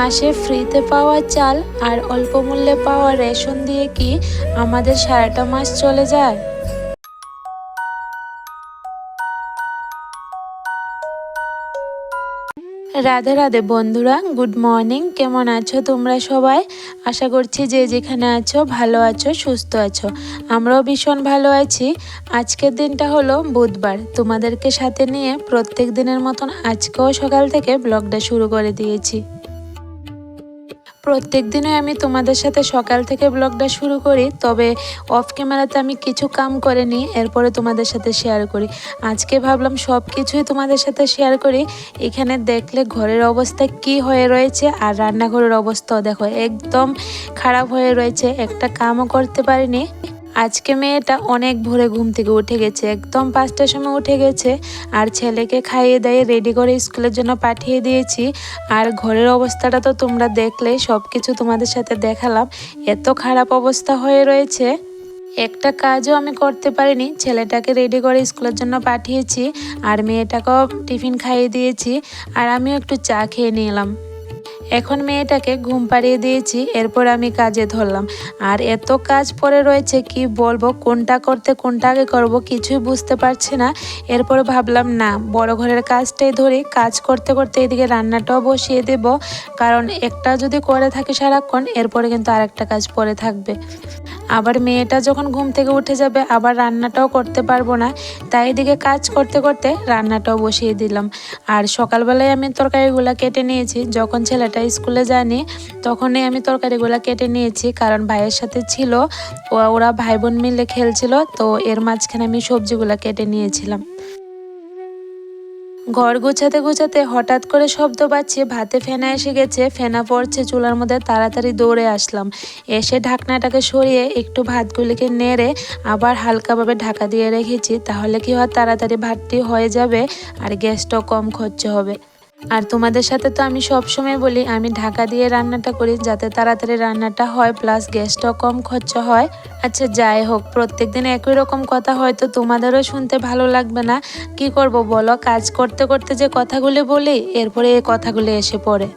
মাসে ফ্রিতে পাওয়া চাল আর অল্প মূল্যে পাওয়া রেশন দিয়ে কি আমাদের সারাটা মাস চলে যায়? রাধে রাধে বন্ধুরা, গুড মর্নিং। কেমন আছো তোমরা সবাই? আশা করছি যে যেখানে আছো, ভালো আছো, সুস্থ আছো। আমরাও ভীষণ ভালো আছি। আজকের দিনটা হলো বুধবার। তোমাদেরকে সাথে নিয়ে প্রত্যেক দিনের মতন আজকেও সকাল থেকে ব্লগটা শুরু করে দিয়েছি। প্রত্যেক দিনই আমি তোমাদের সাথে সকাল থেকে ব্লগটা শুরু করি, তবে অফ ক্যামেরাতে আমি কিছু কাম করে নিই এরপরে তোমাদের সাথে শেয়ার করি। আজকে ভাবলাম সব কিছুই তোমাদের সাথে শেয়ার করি। এখানে দেখলে ঘরের অবস্থা কি হয়ে রয়েছে, আর রান্নাঘরের অবস্থাও দেখো একদম খারাপ হয়ে রয়েছে। একটা কামও করতে পারিনি। আজকে মেয়েটা অনেক ভোরে ঘুম থেকে উঠে গেছে, একদম পাঁচটার সময় উঠে গেছে আর ছেলেকে খাইয়ে দিয়ে রেডি করে স্কুলের জন্য পাঠিয়ে দিয়েছি। আর ঘরের অবস্থাটা তো তোমরা দেখলে সব কিছু তোমাদের সাথে দেখালাম। এত খারাপ অবস্থা হয়ে রয়েছে। একটা কাজও আমি করতে পারিনি, ছেলেটাকে রেডি করে স্কুলের জন্য পাঠিয়েছি আর মেয়েটাকেও টিফিন খাইয়ে দিয়েছি। আর আমিও একটু চা খেয়ে নিলাম। এখন মেয়েটাকে ঘুম পাড়িয়ে দিয়েছি, এরপর আমি কাজে ধরলাম। আর এত কাজ পরে রয়েছে, কি বলব, কোনটা করতে, কোনটা আগে করব কিছুই বুঝতে পারছি না। এরপরে ভাবলাম, না, বড় ঘরের কাজটাই ধরি, কাজ করতে করতে এদিকে রান্নাটাও বসিয়ে দেব। কারণ একটা যদি করে থাকি সারাক্ষণ, এরপরে কিন্তু আরেকটা কাজ পরে থাকবে। আবার মেয়েটা যখন ঘুম থেকে উঠে যাবে, আবার রান্নাটাও করতে পারব না। তাই এদিকে কাজ করতে করতে রান্নাটাও বসিয়ে দিলাম। আর সকালবেলায় আমি তরকারিগুলো কেটে নিয়েছি, যখন ছেলেটা স্কুলে যায়নি, তখনই আমি তরকারিগুলো কেটে নিয়েছি, কারণ ভাইয়ের সাথে ছিল ওরা ভাই বোন মিলে খেলছিল, তো এর মাঝখানে আমি সবজিগুলো কেটে নিয়েছিলাম। ঘর গুছাতে গুছাতে হঠাৎ করে শব্দ পাচ্ছি, ভাতে ফেনা এসে গেছে, ফেনা পড়ছে, চুলার মধ্যে তাড়াতাড়ি দৌড়ে আসলাম। এসে ঢাকনাটাকে সরিয়ে একটু ভাতগুলিকে নেড়ে আবার হালকাভাবে ঢাকা দিয়ে রেখেছি, তাহলে কি হয়, তাড়াতাড়ি ভাতটি হয়ে যাবে আর গ্যাসটাও কম খরচ হবে। আর তোমাদের সাথে তো আমি সব সময় বলি, আমি ঢাকা দিয়ে রান্নাটা করি, যাতে তাড়াতাড়ি রান্নাটা হয় প্লাস গ্যাসটাও কম খরচা হয়। আচ্ছা যাই হোক প্রত্যেক দিন একই রকম কথা, হয়তো তোমাদেরও শুনতে ভালো লাগবে না। কি করব বলো? কাজ করতে করতে যে কথাগুলি বলি, এরপরে এই কথাগুলি এসে পড়ে।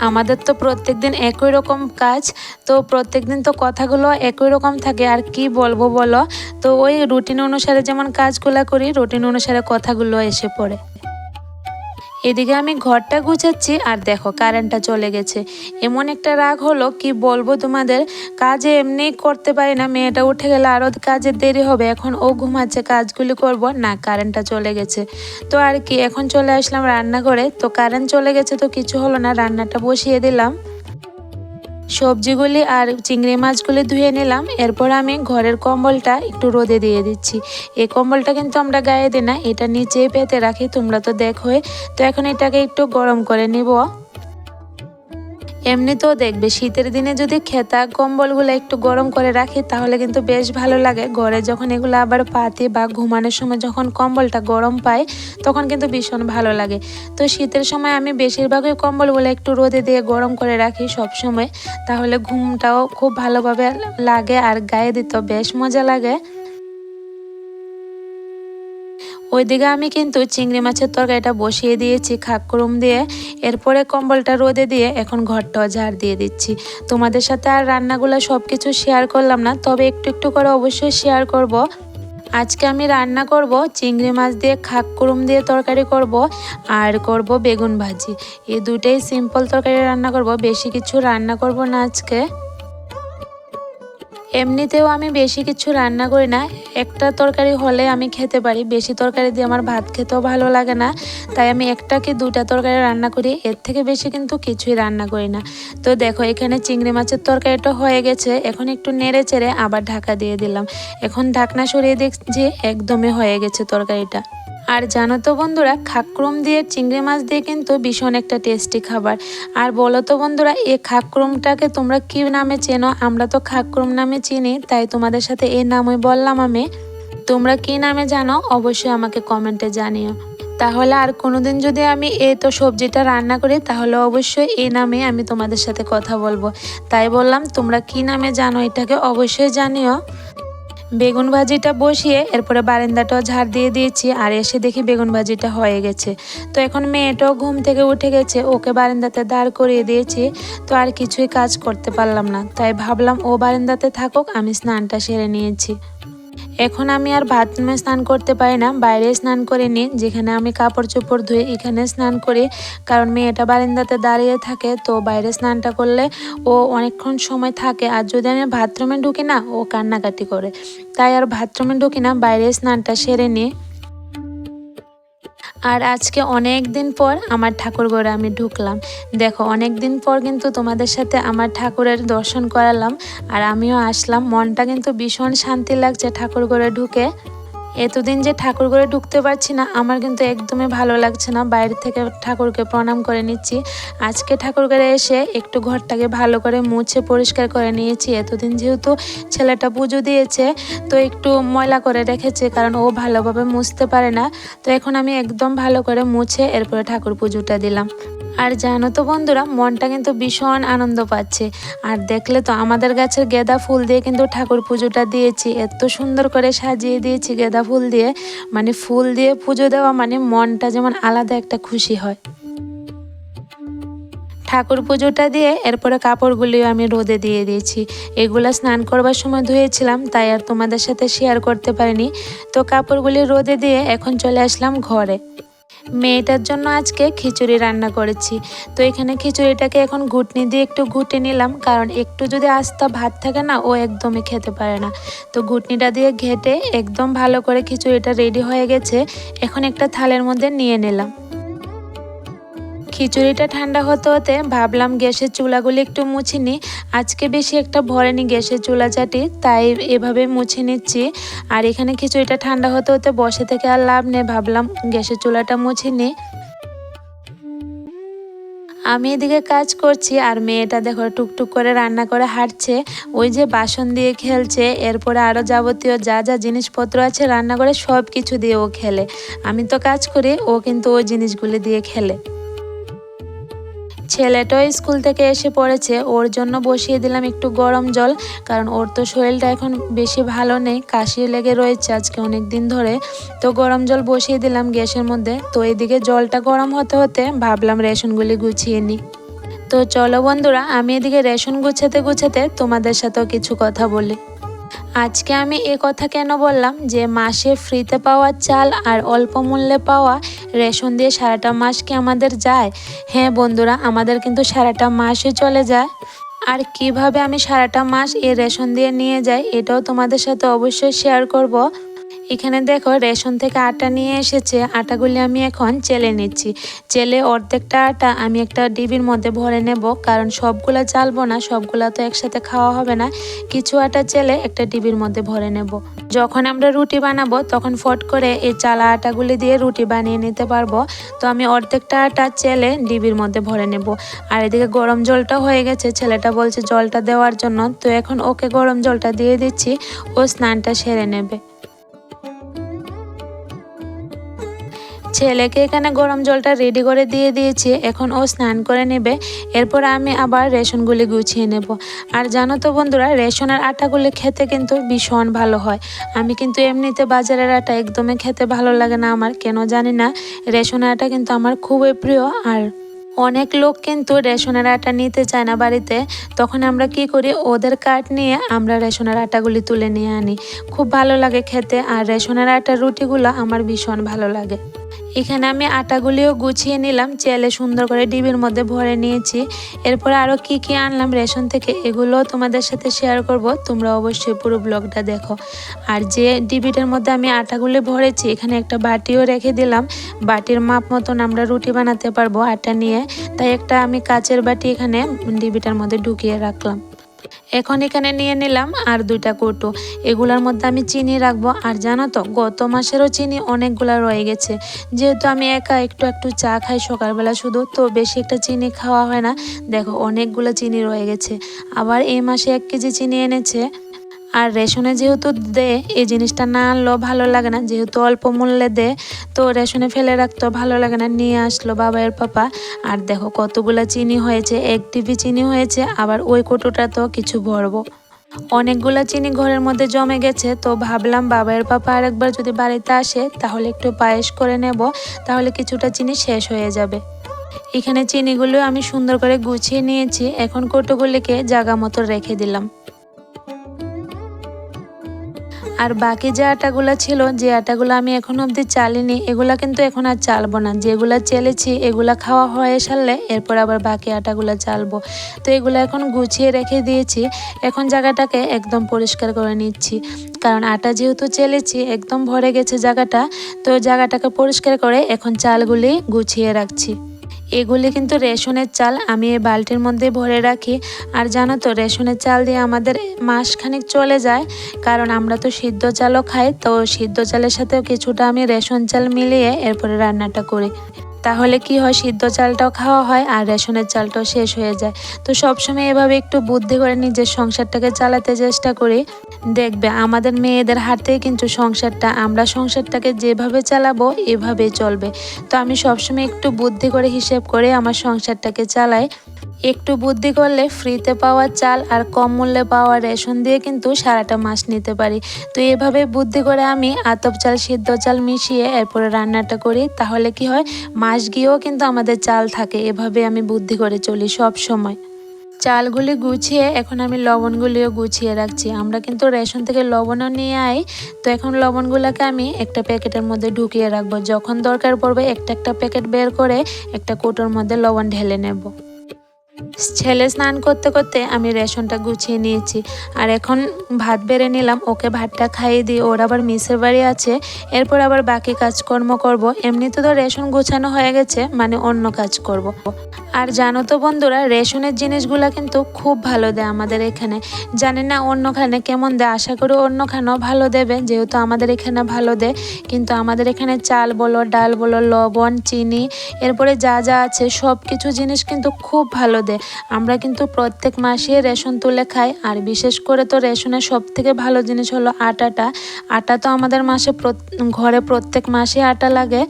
আমাদের তো প্রত্যেক দিন একই রকম কাজ, তো প্রত্যেক দিন তো কথাগুলো একই রকম থাকে, আর কি বলব বলো? তো ওই রুটিন অনুসারে যেমন কাজগুলো করি রুটিন অনুসারে কথাগুলো এসে পড়ে। এদিকে আমি ঘরটা গুছাচ্ছি আর দেখো কারেন্টটা চলে গেছে। এমন একটা রাগ হলো, কি বলব তোমাদের? কাজে এমনি করতে পারি না, মেয়েটা উঠে গেলে আরও কাজে দেরি হবে, এখন ও ঘুমাচ্ছে, কাজগুলি করব। না, কারেন্টটা চলে গেছে। তো আর কি, এখন চলে আসলাম রান্না করে তো কারেন্ট চলে গেছে তো কিছু হলো না, রান্নাটা বসিয়ে দিলাম। সবজিগুলি আর চিংড়ি মাছগুলি ধুয়ে নিলাম। এরপর আমি ঘরের কম্বলটা একটু রোদে দিয়ে দিচ্ছি। এই কম্বলটা কিন্তু আমরা গায়ে দিই না, এটা নিচেই পেতে রাখি, তোমরা তো দেখোই। তো এখন এটাকে একটু গরম করে নিব। এমনিতেও দেখবে শীতের দিনে যদি খেতা কম্বলগুলো একটু গরম করে রাখি, তাহলে কিন্তু বেশ ভালো লাগে। ঘরে যখন এগুলো আবার পাতি বা ঘুমানোর সময় যখন কম্বলটা গরম পায়, তখন কিন্তু ভীষণ ভালো লাগে। তো শীতের সময় আমি বেশিরভাগই কম্বলগুলো একটু রোদে দিয়ে গরম করে রাখি সব সময় তাহলে ঘুমটাও খুব ভালোভাবে লাগে আর গায়ে দিতেও বেশ মজা লাগে। ওইদিকে আমি কিন্তু চিংড়ি মাছের তরকারিটা বসিয়ে দিয়েছি খাক্করুম দিয়ে। এরপরে কম্বলটা রোদে দিয়ে এখন ঘরটাও ঝাড় দিয়ে দিচ্ছি। তোমাদের সাথে আর রান্নাগুলো সব কিছু শেয়ার করলাম না, তবে একটু একটু করে অবশ্যই শেয়ার করব। আজকে আমি রান্না করব চিংড়ি মাছ দিয়ে খাক্কুরুম দিয়ে তরকারি করব আর করব বেগুন ভাজি। এই দুটেই সিম্পল তরকারি রান্না করব, বেশি কিছু রান্না করব না আজকে। এমনিতেও আমি বেশি কিছু রান্না করি না। একটা তরকারি হলে আমি খেতে পারি। বেশি তরকারি দিয়ে আমার ভাত খেতেও ভালো লাগে না। তাই আমি একটা কি দুটা তরকারি রান্না করি। এর থেকে বেশি কিন্তু কিছুই রান্না করি না। তো দেখো, এখানে চিংড়ি মাছের তরকারিটা হয়ে গেছে। এখন একটু নেড়ে চেড়ে আবার ঢাকা দিয়ে দিলাম। এখন ঢাকনা সরিয়ে দেখছি একদমই হয়ে গেছে তরকারিটা। আর জানো তো বন্ধুরা, খাকরুম দিয়ে চিংড়ি মাছ দিয়ে কিন্তু ভীষণ একটা টেস্টি খাবার। আর বলো তো বন্ধুরা এই খাকরুমটাকে তোমরা কি নামে চেনো? আমরা তো খাকরুম নামে চিনি, তাই তোমাদের সাথে এই নামই বললাম আমি। তোমরা কি নামে জানো? অবশ্যই আমাকে কমেন্টে জানিও। তাহলে আর কোনোদিন যদি আমি এ তো সবজিটা রান্না করি, তাহলে অবশ্যই এই নামে আমি তোমাদের সাথে কথা বলব। তাই বললাম, তোমরা কি নামে জানো এটাকে অবশ্যই জানিও। বেগুন ভাজিটা বসিয়ে এরপরে বারান্দাটাও ঝাড় দিয়ে দিয়েছি আর এসে দেখি বেগুন ভাজিটা হয়ে গেছে। তো এখন মেয়েটাও ঘুম থেকে উঠে গেছে, ওকে বারান্দাতে দাঁড় করিয়ে দিয়েছি। তো আর কিছুই কাজ করতে পারলাম না, তাই ভাবলাম ও বারান্দাতে থাকুক, আমি স্নানটা সেরে নিয়েছি। এখন আমি আর বাথরুমে স্নান করতে পারি না, বাইরে স্নান করে নিই, যেখানে আমি কাপড় চোপড় ধুয়ে এখানে স্নান করি। কারণ মেয়েটা বারান্দাতে দাঁড়িয়ে থাকে, তো বাইরে স্নানটা করলে ও অনেকক্ষণ সময় থাকে। আর যদি আমি বাথরুমে ঢুকি না, ও কান্নাকাটি করে। তাই আর বাথরুমে ঢুকি না, বাইরে স্নানটা সেরে নিই। আর আজকে অনেক দিন পর আমার ঠাকুর ঘরে আমি ঢুকলাম। দেখো, অনেক দিন পর কিন্তু তোমাদের সাথে আমার ঠাকুরের দর্শন করালাম। আর আমিও আসলাম। মনটা কিন্তু ভীষণ শান্তি লাগছে ঠাকুর ঘরে ঢুকে। এতদিন যে ঠাকুর ঘরে ঢুকতে পারছি না, আমার কিন্তু একদমই ভালো লাগছে না। বাইরে থেকে ঠাকুরকে প্রণাম করে নিচ্ছি। আজকে ঠাকুর ঘরে এসে একটু ঘরটাকে ভালো করে মুছে পরিষ্কার করে নিয়েছি। এতদিন যেহেতু ছেলেটা পুজো দিয়েছে, তো একটু ময়লা করে রেখেছে, কারণ ও ভালোভাবে মুছতে পারে না। তো এখন আমি একদম ভালো করে মুছে এরপরে ঠাকুর পুজোটা দিলাম। আর জানো তো বন্ধুরা, মনটা কিন্তু ভীষণ আনন্দ পাচ্ছে। আর দেখলে তো আমাদের গাছের গেঁদা ফুল দিয়ে কিন্তু ঠাকুর পুজোটা দিয়েছি। এত সুন্দর করে সাজিয়ে দিয়েছি গেঁদা ফুল দিয়ে। মানে ফুল দিয়ে পুজো দেওয়া মানে মনটা যেমন আলাদা একটা খুশি হয়। ঠাকুর পুজোটা দিয়ে এরপরে কাপড়গুলিও আমি রোদে দিয়ে দিয়েছি। এগুলো স্নান করবার সময় ধুয়েছিলাম, তাই আর তোমাদের সাথে শেয়ার করতে পারিনি। তো কাপড়গুলি রোদে দিয়ে এখন চলে আসলাম ঘরে। মেয়েটার জন্য আজকে খিচুড়ি রান্না করেছি। তো এখানে খিচুড়িটাকে এখন ঘুটনি দিয়ে একটু ঘুটে নিলাম, কারণ একটু যদি আস্তা ভাত থাকে না, ও একদমই খেতে পারে না। তো ঘুটনিটা দিয়ে ঘেটে একদম ভালো করে খিচুড়িটা রেডি হয়ে গেছে। এখন একটা থালের মধ্যে নিয়ে নিলাম। খিচুড়িটা ঠান্ডা হতে হতে ভাবলাম গ্যাসের চুলাগুলি একটু মুছে নিই। আজকে বেশি একটা ভরেনি গ্যাসের চুলা চাটি তাই এভাবে মুছে নিচ্ছি। আর এখানে খিচুড়িটা ঠান্ডা হতে হতে বসে থেকে আর লাভ নেই, ভাবলাম গ্যাসের চুলাটা মুছে নিই। আমি এদিকে কাজ করছি আর মেয়েটা দেখো টুকটুক করে রান্না করে হাঁটছে। ওই যে বাসন দিয়ে খেলছে, এরপরে আরও যাবতীয় যা যা জিনিসপত্র আছে রান্না করে সব কিছু দিয়ে ও খেলে। আমি তো কাজ করি, ও কিন্তু ওই জিনিসগুলি দিয়ে খেলে। ছেলেটাও স্কুল থেকে এসে পড়েছে, ওর জন্য বসিয়ে দিলাম একটু গরম জল, কারণ ওর তো শরীরটা এখন বেশি ভালো নেই, কাশি লেগে রয়েছে আজকে অনেক দিন ধরে। তো গরম জল বসিয়ে দিলাম গ্যাসের মধ্যে, তো এদিকে জলটা গরম হতে হতে ভাবলাম রেশনগুলি গুছিয়ে নিই। তো চলো বন্ধুরা, আমি এদিকে রেশন গুছাতে গুছাতে তোমাদের সাথেও কিছু কথা বলি। আজকে আমি এ কথা কেন বললাম? যে মাসে ফ্রিতে পাওয়া চাল আর অল্প মূল্যে পাওয়া রেশন দিয়ে সারাটা মাস কি আমাদের যায়? হ্যাঁ বন্ধুরা, আমাদের কিন্তু সারাটা মাসে চলে যায়। আর কীভাবে আমি সারাটা মাস এই রেশন দিয়ে নিয়ে যাই, এটাও তোমাদের সাথে অবশ্যই শেয়ার করব। এখানে দেখো রেশন থেকে আটা নিয়ে এসেছে, আটাগুলি আমি এখন চেলে নিচ্ছি। চেলে অর্ধেকটা আটা আমি একটা ডিবির মধ্যে ভরে নেব, কারণ সবগুলা চালবো না, সবগুলা তো একসাথে খাওয়া হবে না। কিছু আটা চেলে একটা ডিবির মধ্যে ভরে নেব। যখন আমরা রুটি বানাবো, তখন ফট করে এই চালা আটাগুলি দিয়ে রুটি বানিয়ে নিতে পারব। তো আমি অর্ধেকটা আটা চেলে ডিবির মধ্যে ভরে নেব। আর এদিকে গরম জলটা হয়ে গেছে, ছেলেটা বলছে জলটা দেওয়ার জন্য। তো এখন ওকে গরম জলটা দিয়ে দিচ্ছি, ও স্নানটা সেরে নেবে। ছেলেকে এখানে গরম জলটা রেডি করে দিয়ে দিয়েছি। এখন ও স্নান করে নেবে। এরপর আমি আবার রেশনগুলি গুছিয়ে নেব। আর জানো তো বন্ধুরা রেশনের আটাগুলি খেতে কিন্তু ভীষণ ভালো হয়। আমি কিন্তু এমনিতে বাজারের আটা একদমই খেতে ভালো লাগে না আমার, কেন জানি না? রেশনের আটা কিন্তু আমার খুবই প্রিয়। আর অনেক লোক কিন্তু রেশনের আটা নিতে চায় না বাড়িতে। তখন আমরা কি করি, ওদের কাঠ নিয়ে আমরা রেশনের আটাগুলি তুলে নিয়ে আনি। খুব ভালো লাগে খেতে। আর রেশনের আটার রুটিগুলো আমার ভীষণ ভালো লাগে। এখানে আমি আটাগুলিও গুছিয়ে নিলাম চেলে সুন্দর করে ডিবির মধ্যে ভরে নিয়েছি। এরপরে আরও কি কি আনলাম রেশন থেকে, এগুলোও তোমাদের সাথে শেয়ার করব, তোমরা অবশ্যই পুরো ব্লগটা দেখো। আর যে ডিবিটার মধ্যে আমি আটাগুলি ভরেছি, এখানে একটা বাটিও রেখে দিলাম। বাটির মাপ মতন আমরা রুটি বানাতে পারব আটা নিয়ে, তাই একটা আমি কাচের বাটি এখানে ডিবিটার মধ্যে ঢুকিয়ে রাখলাম। এখন এখানে নিয়ে নিলাম আর দুইটা কৌটো। এগুলোর মধ্যে আমি চিনি রাখব। আর জানো তো, গত মাসেরও চিনি অনেকগুলো রয়ে গেছে। যেহেতু আমি একা একটু একটু চা খাই সকালবেলা শুধু, তো বেশি একটা চিনি খাওয়া হয় না। দেখো, অনেকগুলো চিনি রয়ে গেছে। আবার এই মাসে এক কেজি চিনি এনেছে। আর রেশনে যেহেতু দে, এই জিনিসটা না আনলেও ভালো লাগে না। যেহেতু অল্প মূল্যে দে, তো রেশনে ফেলে রাখতো ভালো লাগে না। নিয়ে আসলো বাবাইয়ের পাপা। আর দেখো কতগুলো চিনি হয়েছে, এক টিভি চিনি হয়েছে, আবার ওই কোটোটা তো কিছু ভরবো। অনেকগুলা চিনি ঘরের মধ্যে জমে গেছে, তো ভাবলাম বাবার পাপা আরেকবার যদি বাড়িতে আসে, তাহলে একটু পায়েস করে নেব, তাহলে কিছুটা চিনি শেষ হয়ে যাবে। এখানে চিনিগুলো আমি সুন্দর করে গুছিয়ে নিয়েছি, এখন কৌটোগুলিকে জাগা মতো রেখে দিলাম। আর বাকি যে আটাগুলো ছিল, যে আটাগুলো আমি এখন অবধি চালিনি, এগুলা কিন্তু এখন আর চালবো না। যেগুলা চেলেছি, এগুলা খাওয়া হয়ে সারলে এরপর আবার বাকি আটাগুলো চালবো। তো এগুলো এখন গুছিয়ে রেখে দিয়েছি। এখন জায়গাটাকে একদম পরিষ্কার করে নিচ্ছি। কারণ আটা যেহেতু চেলেছি, একদম ভরে গেছে জায়গাটা, তো জায়গাটাকে পরিষ্কার করে এখন চালগুলি গুছিয়ে রাখছি। এগুলি কিন্তু রেশনের চাল আমি এই বালতির মধ্যে ভরে রাখি। আর জানো তো, রেশনের চাল দিয়ে আমাদের মাসখানিক চলে যায়, কারণ আমরা তো সিদ্ধ চালও খাই। তো সিদ্ধ চালের সাথেও কিছুটা আমি রেশন চাল মিলিয়ে এরপরে রান্নাটা করি। তাহলে কি হয়? সিদ্ধ চালটাও খাওয়া হয় আর রেশনের চালটাও শেষ হয়ে যায়। তো সবসময় এভাবে একটু বুদ্ধি করে নিজের সংসারটাকে চালাতে চেষ্টা করি। দেখবে আমাদের মেয়েদের হাতেই কিন্তু সংসারটা, আমরা সংসারটাকে যেভাবে চালাবো এভাবে চলবে। তো আমি সবসময় একটু বুদ্ধি করে হিসেব করে আমার সংসারটাকে চালাই। একটু বুদ্ধি করলে ফ্রিতে পাওয়া চাল আর কম মূল্যে পাওয়া রেশন দিয়ে কিন্তু সারাটা মাস নিতে পারি। তো এভাবে বুদ্ধি করে আমি আতপ চাল, সিদ্ধ চাল মিশিয়ে এরপরে রান্নাটা করি। তাহলে কি হয়? মাস গিয়েও কিন্তু আমাদের চাল থাকে। এভাবে আমি বুদ্ধি করে চলি সব সময়। চালগুলি গুছিয়ে এখন আমি লবণগুলিও গুছিয়ে রাখছি। আমরা কিন্তু রেশন থেকে লবণও নিয়ে আই, তো এখন লবণগুলোকে আমি একটা প্যাকেটের মধ্যে ঢুকিয়ে রাখব। যখন দরকার পড়বে, একটা একটা প্যাকেট বের করে একটা কোটোর মধ্যে লবণ ঢেলে নেব। ছেলে স্নান করতে করতে আমি রেশনটা গুছিয়ে নিয়েছি। আর এখন ভাত বেড়ে নিলাম, ওকে ভাতটা খাইয়ে দিই ওর আবার মিসের বাড়ি আছে। এরপর আবার বাকি কাজকর্ম করব। এমনিতে তো রেশন গোছানো হয়ে গেছে মানে অন্য কাজ করব। আর জানো তো বন্ধুরা, রেশনের জিনিসগুলো কিন্তু খুব ভালো দেয় আমাদের এখানে। জানি না অন্যখানে কেমন দেয়, আশা করি অন্যখানেও ভালো দেবে, যেহেতু আমাদের এখানে ভালো দেয়। কিন্তু আমাদের এখানে চাল বলো, ডাল বলো, লবণ, চিনি, এরপরে যা যা আছে সব কিছু জিনিস কিন্তু খুব ভালো দেয়। আমরা কিন্তু প্রত্যেক মাসে রেশন তুলে খাই। আর বিশেষ করে তো রেশনের সব থেকে ভালো জিনিস হলো আটাটা। আটা তো আমাদের মাসে ঘরে প্রত্যেক মাসে আটা লাগে।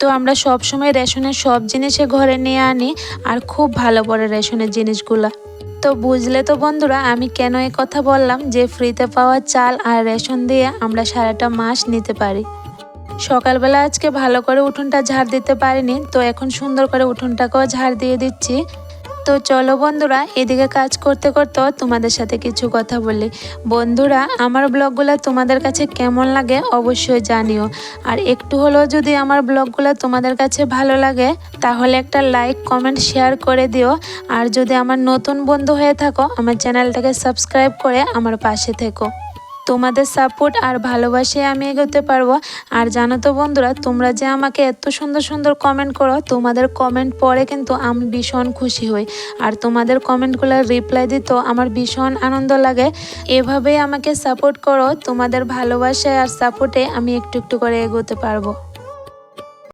তো আমরা সব সময় রেশনের সব জিনিসে ঘরে নিয়ে আনি, আর খুব ভালো পড়ে রেশনের জিনিসগুলা। তো বুঝলে তো বন্ধুরা, আমি কেন এই কথা বললাম? যে ফ্রিতে পাওয়া চাল আর রেশন দিয়ে আমরা সারাটা মাস নিতে পারি। সকালবেলা আজকে ভালো করে উঠোনটা ঝাড় দিতে পারিনি, তো এখন সুন্দর করে উঠোনটাকেও ঝাড় দিয়ে দিচ্ছি। তো চলো বন্ধুরা, এদিকে কাজ করতে করতে তোমাদের সাথে কিছু কথা বলি। বন্ধুরা, আমার ব্লগগুলো তোমাদের কাছে কেমন লাগে অবশ্যই জানিও। আর একটু হলেও যদি আমার ব্লগগুলো তোমাদের কাছে ভালো লাগে, তাহলে একটা লাইক কমেন্ট শেয়ার করে দিও। আর যদি আমার নতুন বন্ধু হয়ে থাকো, আমার চ্যানেলটাকে সাবস্ক্রাইব করে আমার পাশে থেকো। তোমাদের সাপোর্ট আর ভালোবাসায় আমি এগোতে পারব। আর জানো তো বন্ধুরা, তোমরা যে আমাকে এত সুন্দর সুন্দর কমেন্ট করো, তোমাদের কমেন্ট পড়ে কিন্তু আমি ভীষণ খুশি হই। আর তোমাদের কমেন্টগুলোর রিপ্লাই দিত আমার ভীষণ আনন্দ লাগে। এভাবেই আমাকে সাপোর্ট করো, তোমাদের ভালোবাসায় আর সাপোর্টে আমি একটু একটু করে এগোতে পারব।